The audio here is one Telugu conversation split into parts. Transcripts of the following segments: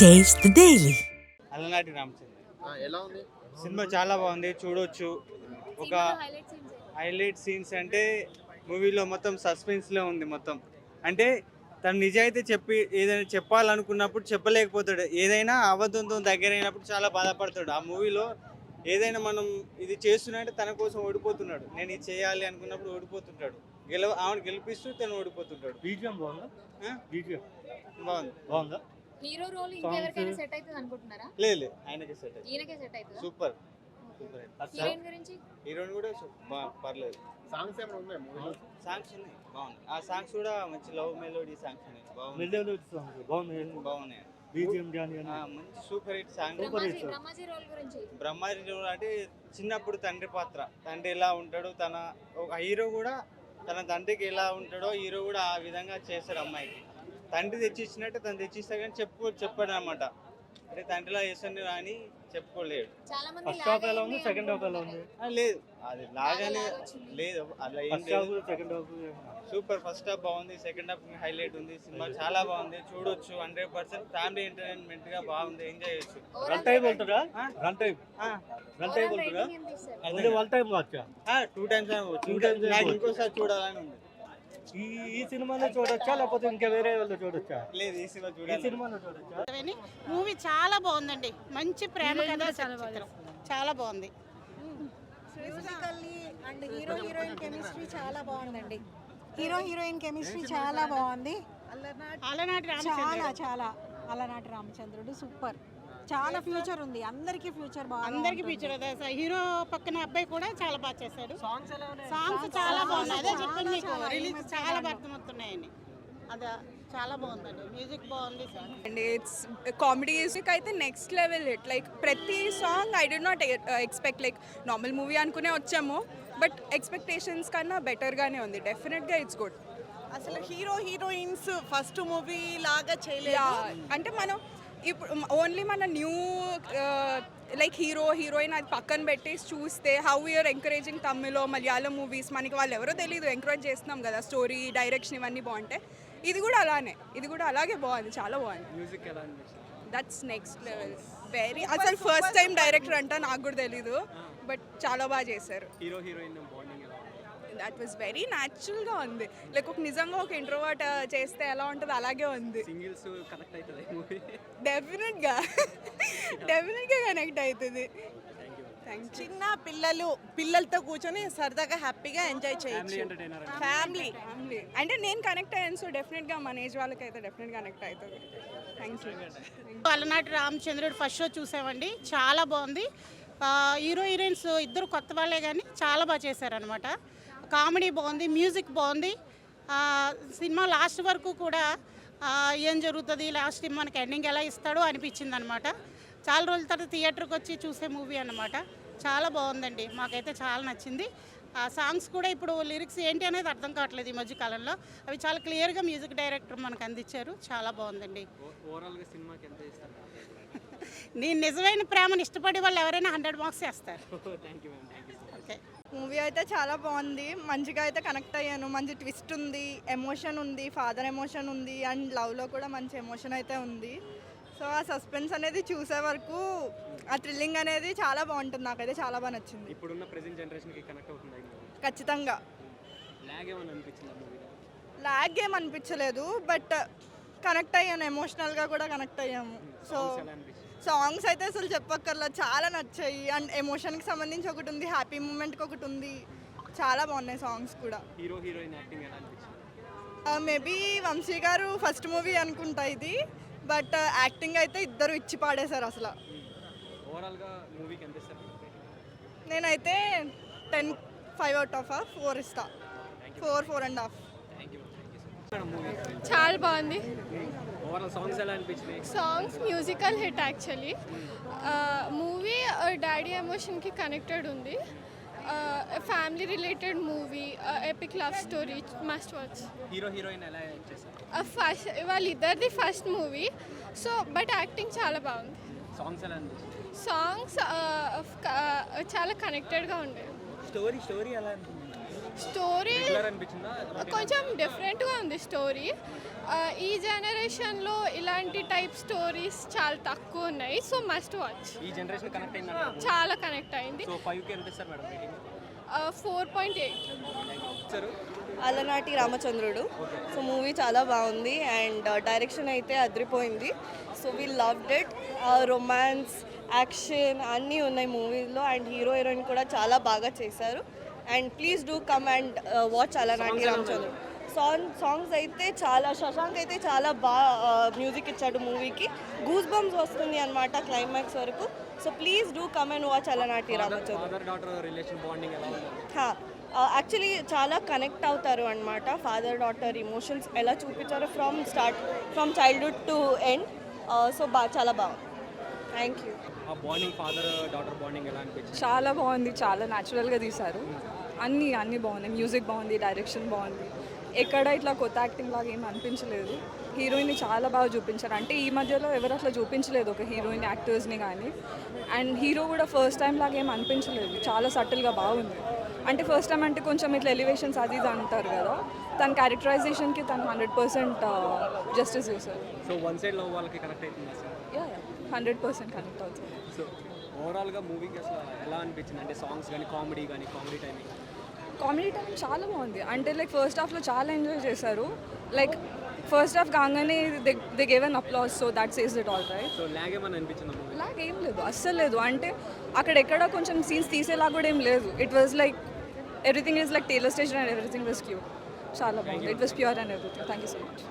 టేస్ట్ డైలీ అలనాటి రామచంద్ర ఎలా ఉంది సినిమా చాలా బాగుంది చూడొచ్చు ఒక హైలైట్ సీన్స్ అంటే మూవీలో మొత్తం సస్పెన్స్లో ఉంది మొత్తం అంటే తను నిజాయితీ చెప్పి ఏదైనా చెప్పాలనుకున్నప్పుడు చెప్పలేకపోతాడు ఏదైనా అబద్ధంతో దగ్గర అయినప్పుడు చాలా బాధపడతాడు ఆ మూవీలో ఏదైనా మనం ఇది చేస్తున్నట్టే తన కోసం ఓడిపోతున్నాడు నేను ఇది చేయాలి అనుకున్నప్పుడు ఓడిపోతుంటాడు గెలవ ఆమెను గెలిపిస్తూ తను ఓడిపోతుంటాడు బీజిఎం బాగుందా బీజిఎం బాగుంది బాగుందా హీరో రోల్ ఇంకెవరికైనా సెట్ అవుతుంది అనుకుంటున్నారా లేదు లేదు ఆయనకే సెట్ అవుతుంది ఈయనకే సెట్ అవుతుందా సూపర్ సూపర్ హీరోయిన్ గురించి హీరోయిన్ కూడా సూపర్ పర్లేదు సాంగ్స్ ఏమైనా ఉన్నాయి మూవీలో సాంగ్స్ ఉన్నాయి బాగున్నాయి ఆ సాంగ్స్ కూడా మంచి లవ్ మెలోడీ సాంగ్స్ ఉన్నాయి బాగున్నాయి సాంగ్స్ బాగున్నాయి బాగున్నాయి బీజిఎం కానీ మంచి super hit song super hit Brahmaji role గురించి బ్రహ్మాజీ రోల్ అంటే చిన్నప్పుడు తండ్రి పాత్ర తండ్రి ఎలా ఉంటాడు తన ఒక హీరో కూడా తన తండ్రికి ఎలా ఉంటాడో హీరో కూడా ఆ విధంగా చేస్తాడు అమ్మాయికి తండ్రి తెచ్చిచ్చినట్టు తను తెచ్చిస్తా కానీ చెప్పుకో చెప్పాడు అనమాట అంటే తండ్రిలా చేస్తాను అని చెప్పుకోలేడు ఫస్ట్ హాఫ్ ఎలా ఉంది సెకండ్ హాఫ్ ఎలా ఉంది లేదు అది లాగానే లేదు అలా second half super first half బాగుంది సెకండ్ హాఫ్ హైలైట్ ఉంది సినిమా చాలా బాగుంది చూడొచ్చు హండ్రెడ్ పర్సెంట్ ఫ్యామిలీ ఎంటర్టైన్మెంట్ గా బాగుంది ఎంజాయ్ చేయొచ్చు రన్ టైప్ ఉంటుందా రన్ టైప్ రన్ టైప్ ఉంటుందా అదే వన్ వచ్చా టూ టైమ్స్ టూ టైమ్స్ ఇంకోసారి చూడాలని ఉంది ఈ సినిమాలో చూడొచ్చా లేకపోతే ఇంకా వేరే వాళ్ళు చూడొచ్చా ఈ సినిమాలో చూడొచ్చా మూవీ చాలా బాగుందండి మంచి ప్రేమ కదా చాలా బాగుంది అండ్ హీరో హీరోయిన్ కెమిస్ట్రీ చాలా బాగుందండి హీరో హీరోయిన్ కెమిస్ట్రీ చాలా బాగుంది అలనాటి చాలా చాలా అలనాటి రామచంద్రుడు సూపర్ చాలా ఫ్యూచర్ ఉంది అందరికీ ఫ్యూచర్ బాగా అందరికీ ఫ్యూచర్ సార్ హీరో పక్కన అబ్బాయి కూడా చాలా బాగా చేశాడు సాంగ్స్ చాలా బాగున్నాయి అదే చెప్పండి మీకు రిలీజ్ చాలా అర్థమవుతున్నాయని అదే చాలా బాగుందండి మ్యూజిక్ బాగుంది అండ్ ఇట్స్ కామెడీ మ్యూజిక్ అయితే నెక్స్ట్ లెవెల్ హిట్ లైక్ ప్రతి song I did not expect like normal movie అనుకునే వచ్చాము బట్ ఎక్స్పెక్టేషన్స్ కన్నా బెటర్గానే ఉంది డెఫినెట్గా ఇట్స్ గుడ్ అసలు హీరో హీరోయిన్స్ ఫస్ట్ మూవీ లాగా చేయలేదు అంటే మనం ఇప్పుడు ఓన్లీ మన న్యూ లైక్ హీరో హీరోయిన్ అది పక్కన పెట్టేసి చూస్తే హౌ యూఆర్ ఎంకరేజింగ్ తమిళో మలయాళం మూవీస్ మనకి వాళ్ళు ఎవరో తెలియదు ఎంకరేజ్ చేస్తున్నాం కదా స్టోరీ డైరెక్షన్ ఇవన్నీ బాగుంటాయి ఇది కూడా అలానే ఇది కూడా అలాగే బాగుంది చాలా బాగుంది దట్స్ నెక్స్ట్ లెవెల్ వెరీ అసలు ఫస్ట్ టైం డైరెక్టర్ అంట నాకు కూడా తెలీదు బట్ ah. చాలా బాగా చేశారు hero heroine that was very గా ఉంది లైక్ ఒక నిజంగా ఒక ఇంట్రోవర్ట్ uh, చేస్తే ఎలా ఉంటుందో అలాగే ఉంది సింగిల్స్ కనెక్ట్ అవుతుంది డెఫినెట్ గా కనెక్ట్ అవుతుంది చిన్న పిల్లలు పిల్లలతో కూర్చొని సరదాగా హ్యాపీగా ఎంజాయ్ చేయొచ్చు ఫ్యామిలీ అంటే నేను కనెక్ట్ అయ్యాను సో డెఫినెట్గా మన ఏజ్ వాళ్ళకైతే డెఫినెట్ కనెక్ట్ అవుతుంది thank you Palanati Ramachandrudu first show చూసామండి చాలా బాగుంది హీరో uh, హీరోయిన్స్ ఇద్దరు కొత్త వాళ్ళే కానీ చాలా బాగా చేశారనమాట కామెడీ బాగుంది మ్యూజిక్ బాగుంది సినిమా లాస్ట్ వరకు కూడా ఏం జరుగుతుంది లాస్ట్ మనకి ఎండింగ్ ఎలా ఇస్తాడో అనిపించింది అనమాట చాలా రోజుల తర్వాత థియేటర్కి వచ్చి చూసే మూవీ అనమాట చాలా బాగుందండి మాకైతే చాలా నచ్చింది ఆ సాంగ్స్ కూడా ఇప్పుడు లిరిక్స్ ఏంటి అనేది అర్థం కావట్లేదు ఈ మధ్య కాలంలో అవి చాలా క్లియర్గా మ్యూజిక్ డైరెక్టర్ మనకు అందించారు చాలా బాగుందండి నేను నిజమైన ప్రేమను ఇష్టపడే వాళ్ళు ఎవరైనా హండ్రెడ్ మార్క్స్ వేస్తారు మూవీ అయితే చాలా బాగుంది మంచిగా అయితే కనెక్ట్ అయ్యాను మంచి ట్విస్ట్ ఉంది ఎమోషన్ ఉంది ఫాదర్ ఎమోషన్ ఉంది అండ్ లవ్లో కూడా మంచి ఎమోషన్ అయితే ఉంది సో ఆ సస్పెన్స్ అనేది చూసే వరకు ఆ థ్రిల్లింగ్ అనేది చాలా బాగుంటుంది నాకైతే చాలా బాగా నచ్చింది ఇప్పుడున్న ప్రెసెంట్ జనరేషన్కి కనెక్ట్ అవుతుంది ఖచ్చితంగా లాగ్ ఏమనిపించలేదు బట్ కనెక్ట్ అయ్యాను ఎమోషనల్గా కూడా కనెక్ట్ అయ్యాము సో hmm. సాంగ్స్ అయితే అసలు చెప్పక్కర్లా చాలా నచ్చాయి అండ్ ఎమోషన్కి సంబంధించి ఒకటి ఉంది హ్యాపీ మూమెంట్కి ఒకటి ఉంది చాలా బాగున్నాయి సాంగ్స్ కూడా హీరో హీరోయిన్ యాక్టింగ్ ఎలా మేబీ వంశీ గారు ఫస్ట్ మూవీ అనుకుంటా ఇది బట్ యాక్టింగ్ అయితే ఇద్దరు ఇచ్చి పాడేశారు అసలు నేనైతే ten five out of four ఇస్తా ఫోర్ ఫోర్ అండ్ హాఫ్ చాలా బాగుంది songs musical hit actually movie daddy ఎమోషన్కి connected ఉంది family related movie epic love story must watch hero heroine ఎలా first వాళ్ళిద్దరిది first movie so but acting చాలా బాగుంది సాంగ్స్ సాంగ్స్ చాలా కనెక్టెడ్గా ఉండే స్టోరీ స్టోరీ ఎలా స్టోరీ కొంచెం డిఫరెంట్గా ఉంది స్టోరీ ఈ జనరేషన్లో ఇలాంటి టైప్ స్టోరీస్ చాలా తక్కువ ఉన్నాయి సో మస్ట్ వాచ్ ఈ జనరేషన్ కనెక్ట్ అయింది చాలా కనెక్ట్ అయింది four point eight Alanati Ramachandrudu so movie చాలా బాగుంది అండ్ డైరెక్షన్ uh, అయితే అదిరిపోయింది so we love that romance action అన్నీ ఉన్నాయి మూవీలో అండ్ హీరో హీరోయిన్ కూడా చాలా బాగా చేశారు and please do come and watch Alanati Ramachandra song songs అయితే చాలా శశాంక్ అయితే చాలా బాగా మ్యూజిక్ ఇచ్చాడు మూవీకి గూస్ బంప్స్ వస్తుంది అనమాట క్లైమాక్స్ వరకు so please do come and watch Alanati Ramachandra actually చాలా కనెక్ట్ అవుతారు అనమాట ఫాదర్ డాటర్ ఇమోషన్స్ ఎలా చూపించారు from start from childhood to end so బా చాలా బాగుంది థ్యాంక్ యూ చాలా బాగుంది చాలా న్యాచురల్గా తీశారు అన్నీ అన్నీ బాగున్నాయి మ్యూజిక్ బాగుంది డైరెక్షన్ బాగుంది ఎక్కడ ఇట్లా కొత్త యాక్టింగ్ లాగా ఏం అనిపించలేదు హీరోయిన్ని చాలా బాగా చూపించారు అంటే ఈ మధ్యలో ఎవరు అట్లా చూపించలేదు ఒక హీరోయిన్ యాక్టర్స్ని కానీ అండ్ హీరో కూడా ఫస్ట్ టైం లాగా ఏమి అనిపించలేదు చాలా సటిల్గా బాగుంది అంటే ఫస్ట్ టైం అంటే కొంచెం ఇట్లా ఎలివేషన్స్ అది ఇది అంటారు కదా తన క్యారెక్టరైజేషన్కి తను హండ్రెడ్ పర్సెంట్ జస్టిస్ చూసారు యా హండ్రెడ్ పర్సెంట్ కనెక్ట్ అవుతుంది ఓవరాల్గా మూవీకి అసలు ఎలా అనిపించింది అంటే సాంగ్స్ కానీ కామెడీ కానీ కామెడీ టైమింగ్ కామెడీ టైం చాలా బాగుంది అంటే లైక్ ఫస్ట్ హాఫ్లో చాలా ఎంజాయ్ చేశారు లైక్ ఫస్ట్ హాఫ్ కాగానే the gave an applause so that says it all right so lag ఏమని అనిపించింది లాగ్ ఏం లేదు అస్సలు లేదు అంటే అక్కడ ఎక్కడ కొంచెం సీన్స్ తీసేలా కూడా ఏం లేదు it was like everything is like tailor station and everything was cue చాలా బాగుంది it was pure and everything thank you so much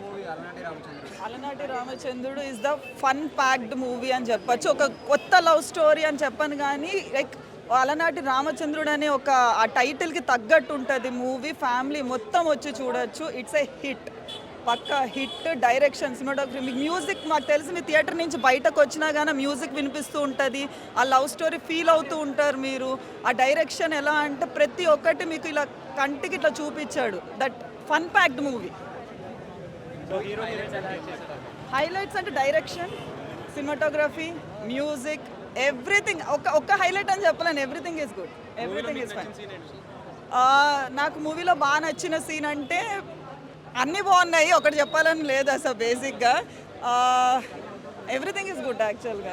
movie Ramachandrudu Alanati Ramachandrudu is the fun packed movie అని చెప్పచ్చు ఒక కొత్త లవ్ స్టోరీ అని చెప్పను కానీ లైక్ అలనాటి రామచంద్రుడు అనే ఒక ఆ టైటిల్కి తగ్గట్టు ఉంటుంది మూవీ ఫ్యామిలీ మొత్తం వచ్చి చూడొచ్చు ఇట్స్ ఏ హిట్ పక్క హిట్ డైరెక్షన్ సినిమాటోగ్రఫీ మీకు మ్యూజిక్ మాకు తెలిసి మీ థియేటర్ నుంచి బయటకు వచ్చినా కానీ మ్యూజిక్ వినిపిస్తూ ఉంటుంది ఆ లవ్ స్టోరీ ఫీల్ అవుతూ ఉంటారు మీరు ఆ డైరెక్షన్ ఎలా అంటే ప్రతి ఒక్కటి మీకు ఇలా కంటికి ఇట్లా చూపించాడు that fun packed movie highlights అంటే డైరెక్షన్ సినిమాటోగ్రఫీ మ్యూజిక్ ఎవ్రీథింగ్ ఒక ఒక్క హైలైట్ అని చెప్పలేను everything is good everything is fine నాకు మూవీలో బాగా నచ్చిన సీన్ అంటే అన్నీ బాగున్నాయి ఒకటి చెప్పాలని లేదు అసలు బేసిక్గా ఎవ్రీథింగ్ ఈజ్ గుడ్ యాక్చువల్గా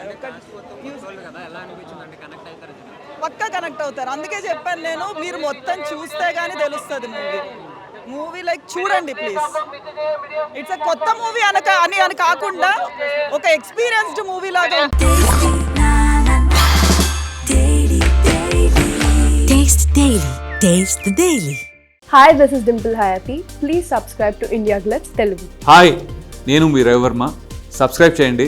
పక్కా కనెక్ట్ అవుతారు అందుకే చెప్పాను నేను మీరు మొత్తం చూస్తే కానీ తెలుస్తుంది మూవీ మూవీ లైక్ చూడండి ప్లీజ్ ఇట్స్ అ కొత్త మూవీ అనక అని అని కాకుండా ఒక ఎక్స్పీరియన్స్డ్ మూవీ లాగా hi this is Dimple Hayathi please subscribe to India Glitz Telugu hi నేను మీ రవివర్మ సబ్స్క్రైబ్ చేయండి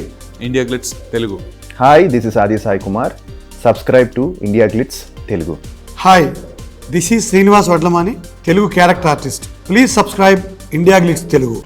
India Glitz Telugu hi this is Aadi Sai Kumar subscribe to India Glitz Telugu hi This is Srinivas Vadlamani, Telugu character artist. Please subscribe India Glitz Telugu.